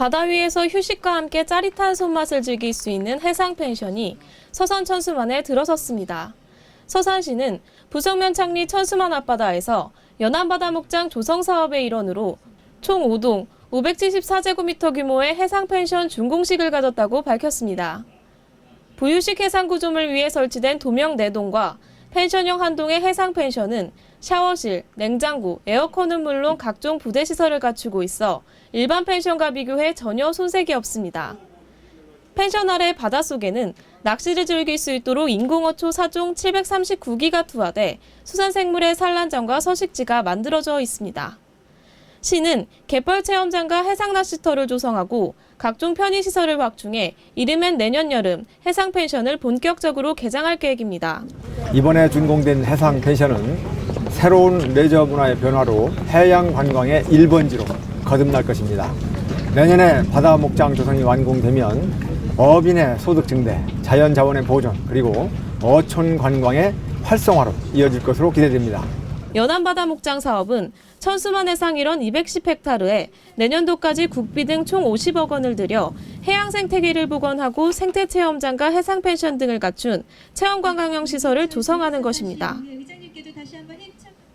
바다 위에서 휴식과 함께 짜릿한 손맛을 즐길 수 있는 해상 펜션이 서산 천수만에 들어섰습니다. 서산시는 부석면 창리 천수만 앞바다에서 연안바다 목장 조성 사업의 일원으로 총 5동 574제곱미터 규모의 해상 펜션 준공식을 가졌다고 밝혔습니다. 부유식 해상 구조물 위에 설치된 도명 4동과 펜션형 한 동의 해상 펜션은 샤워실, 냉장고, 에어컨은 물론 각종 부대 시설을 갖추고 있어 일반 펜션과 비교해 전혀 손색이 없습니다. 펜션 아래 바닷속에는 낚시를 즐길 수 있도록 인공어초 4종 739기가 투하돼 수산생물의 산란장과 서식지가 만들어져 있습니다. 시는 갯벌 체험장과 해상 낚시터를 조성하고 각종 편의시설을 확충해 이르면 내년 여름 해상 펜션을 본격적으로 개장할 계획입니다. 이번에 준공된 해상 펜션은 새로운 레저 문화의 변화로 해양 관광의 1번지로 거듭날 것입니다. 내년에 바다 목장 조성이 완공되면 어민의 소득 증대, 자연 자원의 보존, 그리고 어촌 관광의 활성화로 이어질 것으로 기대됩니다. 연안바다 목장 사업은 천수만 해상 일원 210헥타르에 내년도까지 국비 등 총 50억 원을 들여 해양 생태계를 복원하고 생태 체험장과 해상 펜션 등을 갖춘 체험관광형 시설을 조성하는 것입니다.